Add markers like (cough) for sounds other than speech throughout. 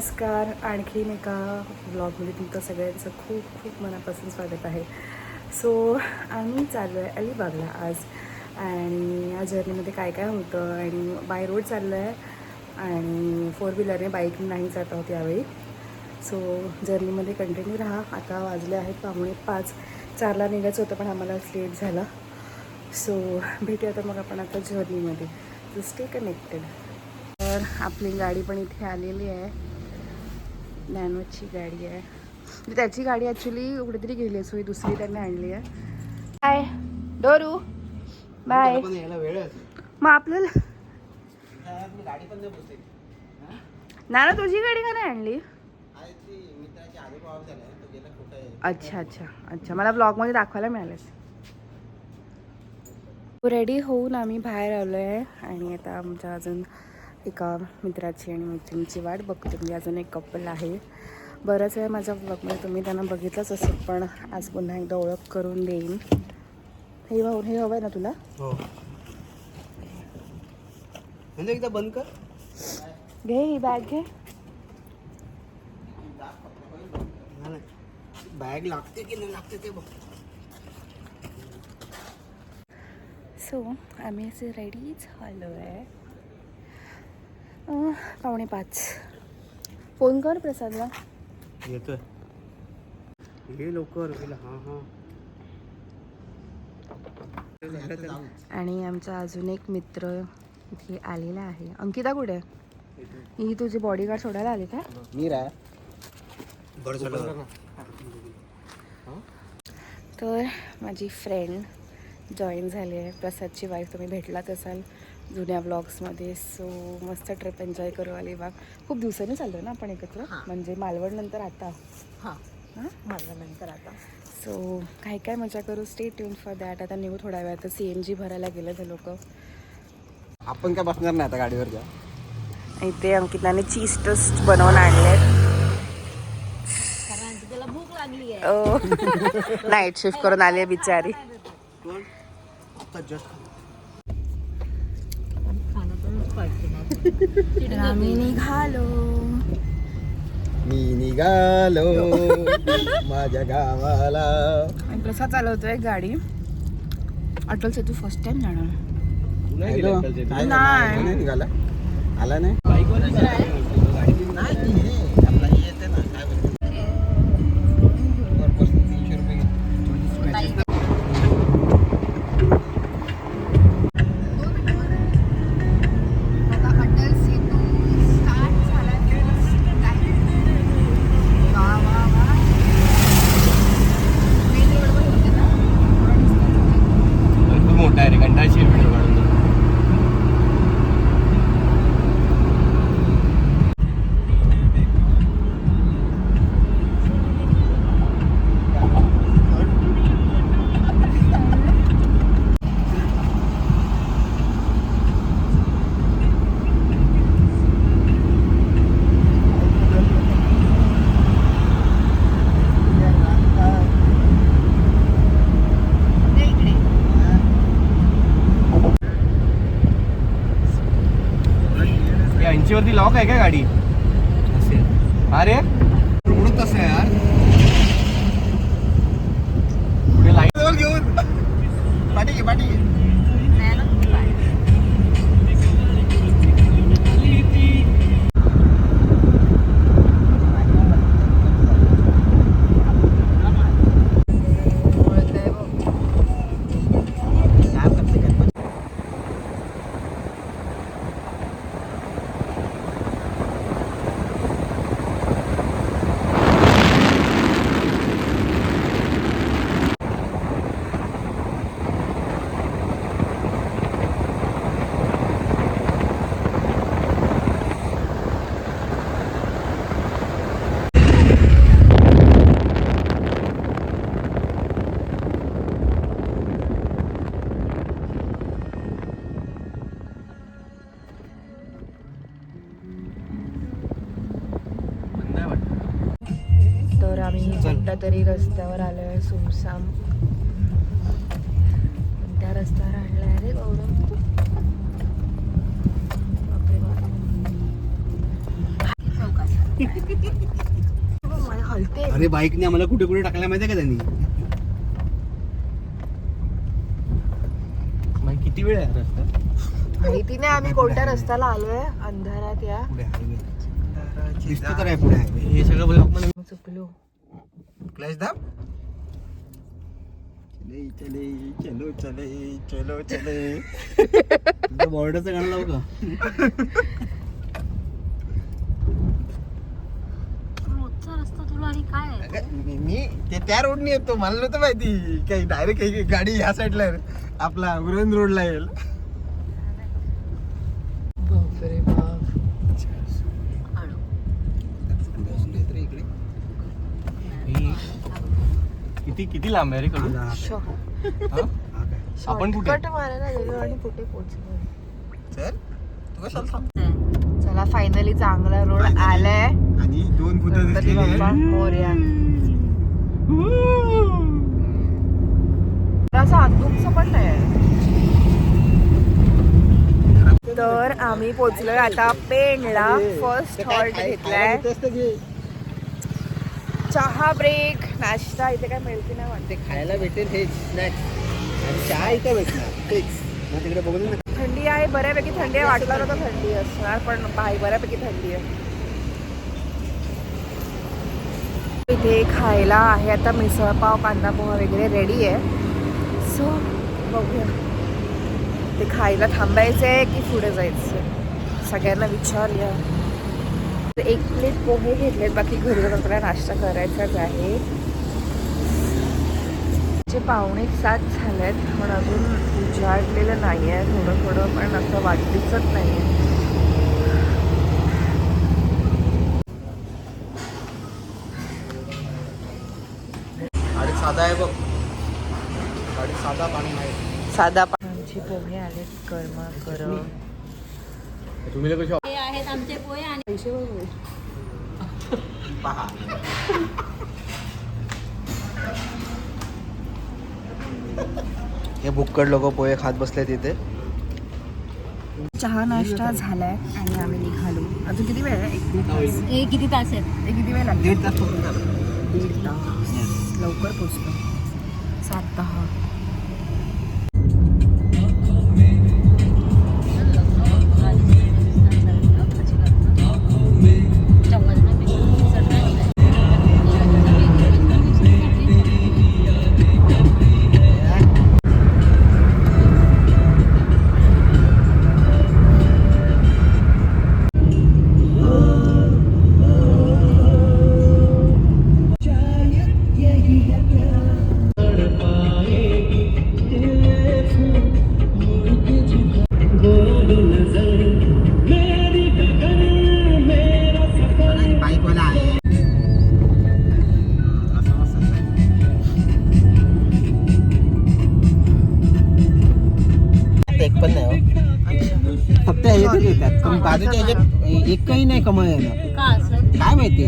नमस्कार. आणखीन एका ब्लॉगमध्ये तुमचं सगळ्यांचं खूप खूप मनापासून स्वागत आहे. सो आम्ही चाललो आहे अलिबागला आज. आणि या जर्नीमध्ये काय काय होतं? आणि बाय रोड चाललो आहे आणि फोर व्हीलरने बाईक नाही जात आहोत यावेळी. सो जर्नीमध्ये कंटिन्यू राहा. आता वाजले आहेत पाहुणे पाच. चारला निघायचं होतं पण आम्हाला लेट झाला. सो भेटूया तर मग आपण आता जर्नीमध्ये स्टे कनेक्टेड तर आपली गाडी पण इथे आलेली आहे. नॅनोची गाडी आहे. म्हणजे त्याची गाडी ॲक्च्युली कुठेतरी गेली आहे सो ही दुसरी त्यांनी आणली आहे. बाय डोरू. बाय मग आपल्याला नाना तुझी गाडी का नाही आणली? अच्छा अच्छा अच्छा. मला ब्लॉगमध्ये दाखवायला मिळालंच. रेडी होऊन आम्ही बाहेर आलो आहे आणि आता आमच्या अजून एका मित्राची आणि मैत्रिणीची वाट बघतो. म्हणजे अजून एक कपल आहे. बरंच वेळ माझ्या ब्लॉगमध्ये तुम्ही त्यांना बघितलंच असेल पण आज पुन्हा एकदा ओळख करून देईन. हे भाऊ हे हवं आहे ना तुला? हो. म्हणजे एकदा बंद कर. घे ही बॅग घे. बॅग लागते की नाही लागते ते बघ. सो आम्ही असे रेडी झालो आहे पावणे पाच. फोन कर प्रसादला. येतोय. हे लवकर हा हा. आणि आमचा अजून एक मित्र इथे आलेला आहे. अंकिता कुठे? आहे ही तुझी बॉडीगार्ड सोडायला आली का मी राय. तर माझी फ्रेंड जॉईन झाली आहे. प्रसादची वाईफ तुम्ही भेटलाच असाल. जुन्या ब्लॉग्समध्ये सो मस्त ट्रिप एन्जॉय करू अलिबाग खूप दिवसांनी चाललो ना आपण एकत्र? म्हणजे मालवण नंतर आता. हां. हां? माझ्या नंतर आता. सो काय काय मजा करू? स्टे ट्यून फॉर दॅट आता निघू थोड्या वेळात सी एन जी भरायला गेलं ते लोक. आपण काय बसणार नाही आता गाडीवर जा इथे अंकिताने चीज टोस्ट बनवून आणलेत. कारण त्याला भूक लागली आहे. (laughs) नाईट शिफ्ट करून आली आहे बिचारी. आम्ही निघालो मी निघालो माझ्या गावाला प्रसाद चालवतोय गाडी अटलचं तू फर्स्ट टाइम जाणार? नाही. आला नाही ऐंशी वरती लॉक आहे का गाडी? अरे! वाटतं? तर आम्ही. कुठल्या तरी रस्त्यावर आलो आहे सुमसाम. त्या रस्त्यावर आणला आहे रे गौरव. बाप. अरे बाईकने आम्हाला कुठे कुठे टाकल्या माहितीये का त्यांनी? किती वेळ आहे रस्ता? माहिती नाही आम्ही कोणत्या रस्त्याला आलोय? अंधारात या. दिसतो तर आहे पुढे. हे सगळं ब्लॉकमध्ये चुकलो. क्लॅश दाब. चले चले चलो चले चलो चले. बॉर्डरचं गाणं लावू का? मी ते त्या रोडने येतो मला नव्हतं माहिती. काही डायरेक्ट गाडी ह्या साईडला. आपला उरण रोडला येईल. किती किती लांब आहे रे कडून आपण कुठे? शॉर्टकट मारायला गेलो आणि कुठे पोहोचलो. चल. तू कशाला थांब? चला फायनली चांगला रोड आलाय. आणि दोन भूत मोर्या. असं तर आम्ही पोचलोय आता पेणला. फर्स्ट हॉल्ट घेतलाय. चहा ब्रेक नाश्ता इथे काय मिळते नाही वाटते. खायला भेटेल हे स्नॅक्स आणि चहा इथे भेटणार? तेच. मग तिकडे बघून ना. थंडी आहे बऱ्यापैकी थंडी आहे. वाटलं नव्हतं थंडी असणार पण बाई बऱ्यापैकी थंडी आहे. इथे खायला आहे आता मिसळपाव कांदा पोहा वगैरे रेडी आहे. सो बघूया. ते खायला थांबायचं आहे की पुढे जायचं सगळ्यांना विचारूया. तर एक प्लेट पोहे घेतलेत बाकी घरी जाऊन आपल्याला नाश्ता करायचाच आहे. जे पावणे सात झालेत पण अजून उजाडलेलं नाही आहे थोडं थोडं पण असं वाट दिसत नाही आहे साधा आहे बघ. साधा पाणी नाही साधा आमचे पोहे आलेत कर्मा कर तुम्ही आहेत आमचे पोहे आणि पैसे हे बुक्कड लोक पोहे खात बसले तिथे चहा नाश्ता झालाय आणि आम्ही निघालो. अजून किती वेळ आहे? एक हे किती तास आहेत? हे किती वेळ लागेल? दीड तास लवकर पोचलो सात दहा. येतात पण बाजूच्या ह्याच्यात एकही नाही कमाल येणार का असं? काय माहिती?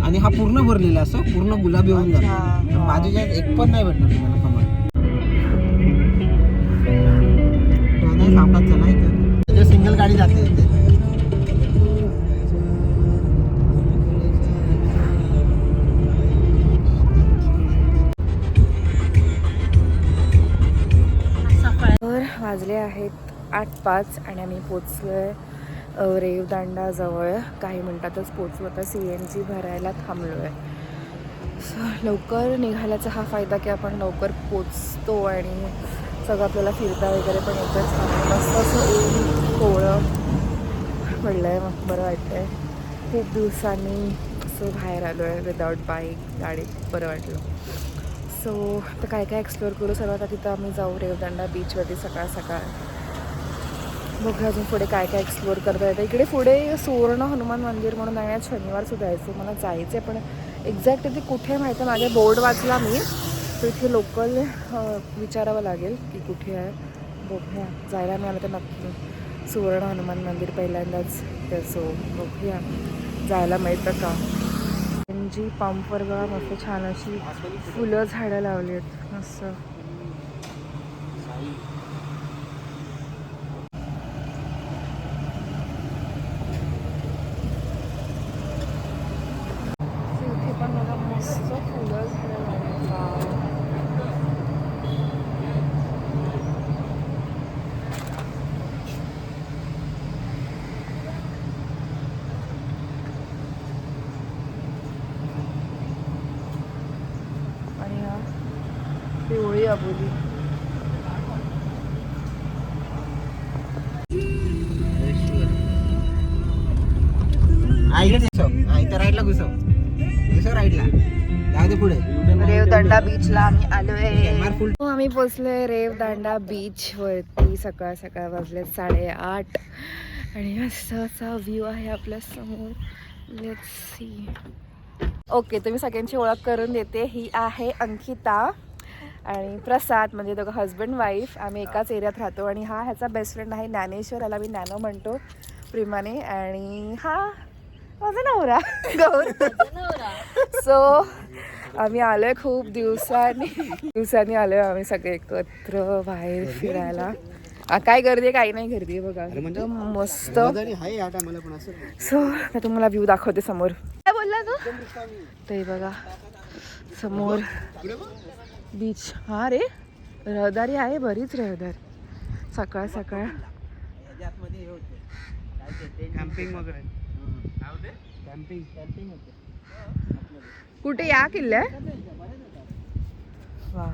आणि हा पूर्ण भरलेला असं पूर्ण गुलाबी होऊन जातो. पण बाजूच्या एक पण नाही भेटणार तुम्हाला कमाल नाही सावकाश पाच आणि आम्ही पोचलो आहे रेवदांडाजवळ काही मिनटातच पोचलो आता सी एन जी भरायला थांबलो आहे सो लवकर निघाल्याचा हा फायदा की आपण लवकर पोचतो आणि सगळं आपल्याला फिरता वगैरे पण येतच आणि मस्त असं ऊन कोवळं पडलं आहे मग बरं वाटतं आहे खूप दिवसांनी असं बाहेर आलो आहे विदाऊट बाईक गाडीत बरं वाटलं. सो आता काय काय एक्सप्लोअर करू? सर्वात आधी तर आम्ही जाऊ रेवदंडा बीचवरती सकाळ सकाळ बघूया अजून पुढे काय काय एक्सप्लोअर करता येतं. इकडे पुढे सुवर्ण हनुमान मंदिर म्हणून आहे. आज शनिवार सुद्धा यायचं मला जायचं आहे पण एक्झॅक्ट ते कुठे आहे माहिती आहे? माझ्या बोर्ड वाचला मी. तर इथे लोकल विचारावं लागेल की कुठे आहे. बघूया. जायला मिळालं तर नक्की. सुवर्ण हनुमान मंदिर पहिल्यांदाच ते बघूया. जायला मिळतं का? जी पंपवर बघा मस्त छान अशी फुलं झाडं लावली आहेत. मस्त इथे पण बघा हा, इकडे घुसव. रेवदांडा बीचला आम्ही आलोय. हो आम्ही पोचलोय रेवदांडा बीच वरती. सकाळ सकाळ वाजले साडेआठ. आणि असा व्ह्यू आहे आपल्यासमोर. लेट सी ओके तुम्ही सगळ्यांची ओळख करून देते. ही आहे अंकिता. आणि प्रसाद म्हणजे दोघं हस्बंड वाईफ आम्ही एकाच एरियात राहतो. आणि हा ह्याचा बेस्ट फ्रेंड आहे ज्ञानेश्वर याला मी नॅनो म्हणतो प्रेमाने. आणि हा माझा नवरा. गौर सो आम्ही आलोय खूप दिवसांनी. दिवसांनी आलोय आम्ही सगळे एकत्र बाहेर फिरायला. आ, काय गर्दी आहे? काही नाही गर्दी आहे बघा. एकदम मस्त. सो मी तुम्हाला व्ह्यू दाखवते समोर. काय बोलला तू? ते बघा. समोर. बीच हा रे रहदारी आहे बरीच रहदारी. सकाळ सकाळ. कॅम्पिंग वगैरे. कॅम्पिंग कॅम्पिंग होते. कुठे या किल्ल्या? वा.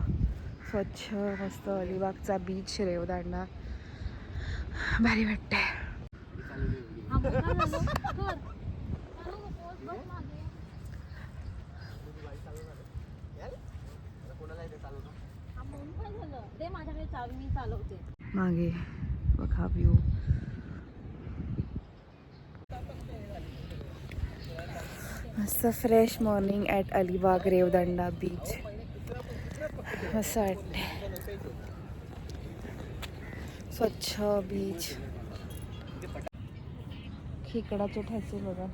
स्वच्छ मस्त अलिबागचा बीच रेवदांडा. भारी वाटतंय. ते माझ्याकडे चावी मी चालवते. मागे. बघा व्ह्यू मस्त fresh morning at Alibag Revdanda beach मस्त वाटते स्वच्छ बीच खेकडाचे ठसे बघा.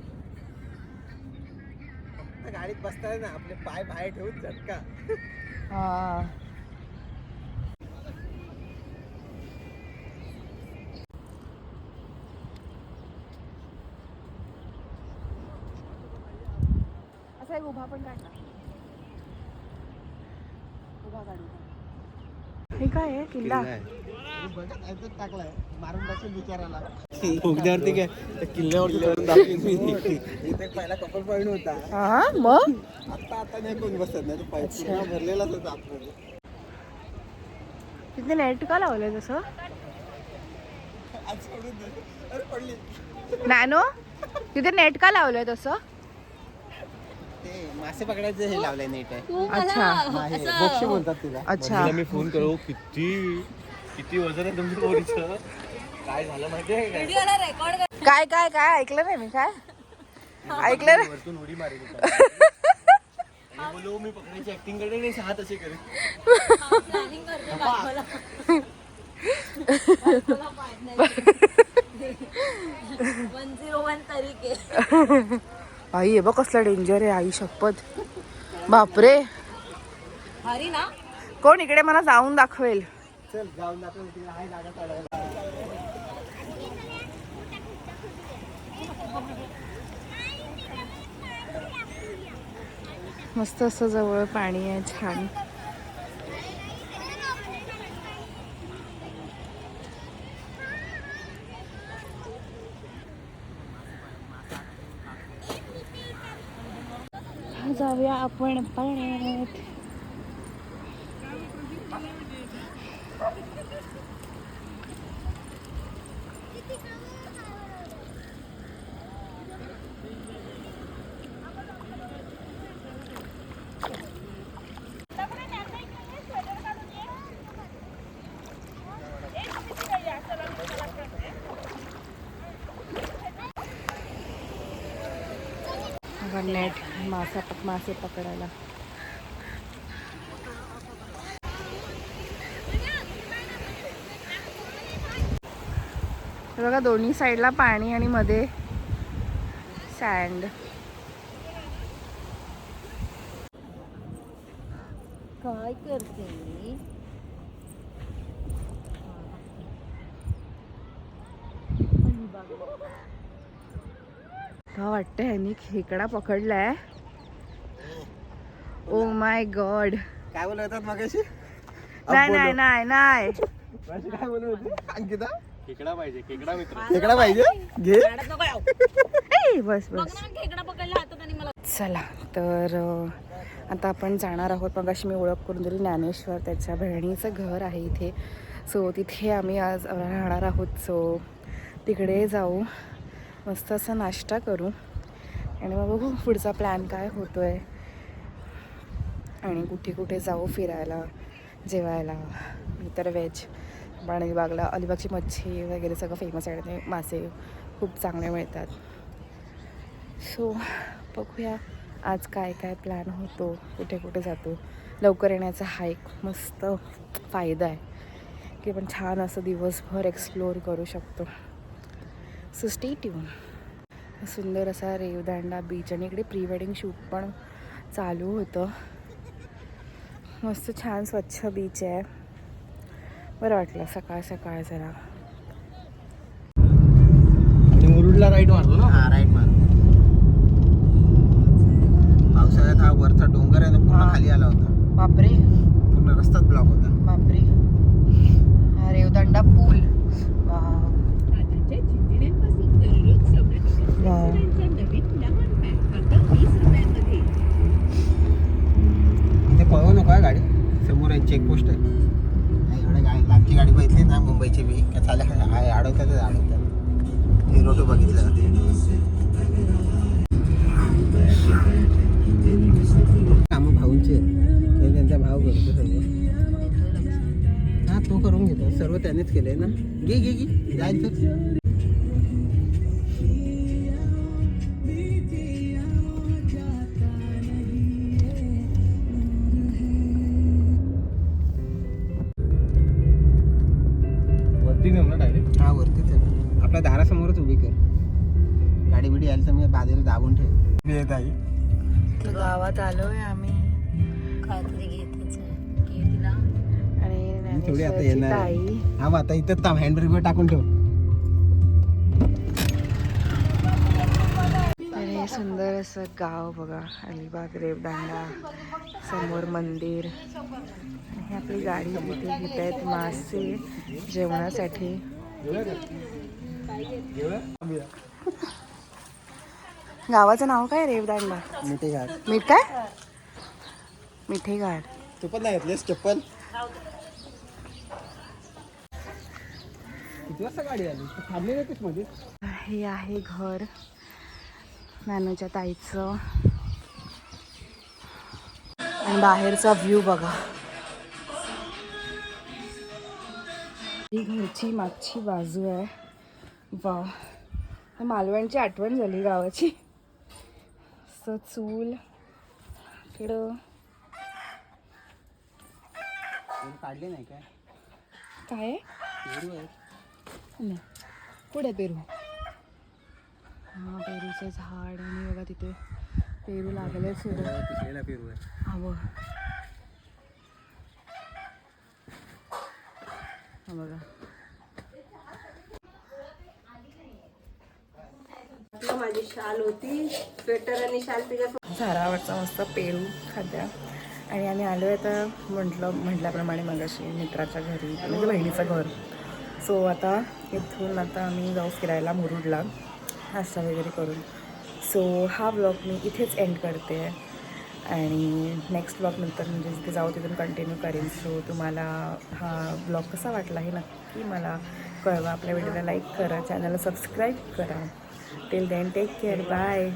गाडीत बसताय ना आपले पाय बाहेर ठेवून झटका. हा. एक उभा पण काढला उभा काढू हे काय आहे? किल्ला? टाकलाय मारून बिचाराला बोगद्यावरती काय? त्या किल्ल्यावरती चढून दाखवीन मी इथे पहिला कपल पॉईंट होता. हा मग? आता आता नाही कोण बसत नाही तो पाईप पूर्ण भरलेलाच होता आतमध्ये. तिथे नेट का लावलंय तसं? आज सोडून दे. अरे पडली. नॅनो तिथे नेट का लावलंय तसं? ते मासे पकडायचं हे लावलंय नेट आहे. अच्छा. बोक्षी बोलतात तिला. अच्छा. मी फोन करू किती किती वजन आहे तुमच्या पोरीचं? काय झालं माहितीये? काय रेकॉर्ड काय काय काय? ऐकलं नाही मी काय? ऐकलं नाही? वरतून उडी मारेल. (laughs) मी पकडायची ऍक्टिंग करते नाही हात असे करेल. प्लॅनिंग करते बायकोला. बायकोला वन झिरो वन तरीके. (laughs) आई हे बघ कसला डेंजर आहे आई शपथ. बापरे. हरी ना? कोण इकडे मला जाऊन दाखवेल? चल जाऊन दाखव तिला आहे जागा चढायला मस्त असं जवळ पाणी आहे छान. આવ્યા આપણ પણ बघा नेट मासा पक मासे पकडायला. बघा दोन्ही साईडला पाणी आणि मध्ये सँड काय करते वाटतं ह्यांनी खेकडा पकडलाय. ओ माय गॉड काय बोलत होतात मगाशी? नाही नाही नाही नाही. मगाशी काय बोलत होती अंकिता? खेकडा पाहिजे खेकडा मित्र. खेकडा पाहिजे? घे. काढत नको यावं. ए, बस बघ बस ना खेकडा पकडला हातात आणि मला चला तर अं, आता आपण जाणार आहोत. मग अशी मी ओळख करून दिली ज्ञानेश्वर त्याच्या बहिणीचं घर आहे इथे. सो तिथे आम्ही आज राहणार आहोत. सो तिकडे जाऊ. मस्त असा नाश्ता करू. आणि मग बघू पुढचा प्लॅन काय होतो आहे आणि कुठे कुठे जाऊ फिरायला जेवायला. मी तर व्हेज पण अलिबागला अलिबागची मच्छी वगैरे सगळं फेमस आहे. ते मासे खूप चांगले मिळतात. सो बघूया आज काय काय प्लॅन होतो. कुठे कुठे जातो. लवकर येण्याचा हा एक मस्त फायदा आहे. की आपण छान असं दिवसभर एक्सप्लोअर करू शकतो. सो स्टे ट्यून सुंदर असा रेवदांडा बीच आणि इकडे प्री वेडिंग शूट पण चालू होतं. मस्त छान स्वच्छ बीच आहे. बरं वाटलं सकाळ सकाळ जरा. मुरुडला राईट मारलो ना? हा राईट मार पावसाळ्यात हा वरचा डोंगर आहे ना पूर्ण. खाली आला होता. आपल्या दारासमोरच उभी कर. गाडी बिडी आली तर मी बाजूला दाबून ठेव येत तर गावात आलोय आम्ही. आणि थोडी आता येणार हा मग आता इथंच थांब. हँडब्रेकवर टाकून ठेव. सुंदर असं गाव बघा अलिबाग रेवदांडा समोर मंदिर. आणि ही आपली गाडी तिथे घेत आहेत मासे जेवणासाठी. गावाचं नाव काय रेवदांडा? मिठे घाट मीठ काय? मिठे घाट तू पण नाही घेतलीस चप्पल. किती वाजता गाडी आली? थांबली मध्ये. हे आहे घर. नानूच्या ताईचं. आणि बाहेरचा व्ह्यू बघा. ही घरची मागची बाजू आहे. वाव मालवणची आठवण झाली गावाची. असं चूल. इकडं काढले नाही काय? काय? आहे? नाही. पुढे पेरू? हा पेरूचं झाड आणि बघा तिथे पेरू लागले सुद्धा. पिकलेला पेरू आहे. हवं हा बघा. माझी शाल होती. स्वेटर आणि शाल तिच्या झाडावरचा मस्त पेरू खाद्या. आणि आम्ही आलो आहे तर म्हटलं म्हटल्याप्रमाणे मगाशी मित्राच्या घरी म्हणजे बहिणीचं घर. सो आता इथून आता आम्ही जाऊ फिरायला मुरुडला. नाश्ता वगैरे करून. सो हा ब्लॉग मी इथेच एंड करते. आहे आणि नेक्स्ट ब्लॉगनंतर म्हणजे जिथे जाऊ तिथून कंटिन्यू करेन. सो तुम्हाला हा ब्लॉग कसा वाटला हे नक्की मला कळवा. आपल्या व्हिडिओला लाईक करा. चॅनलला सबस्क्राईब करा. Till then take care bye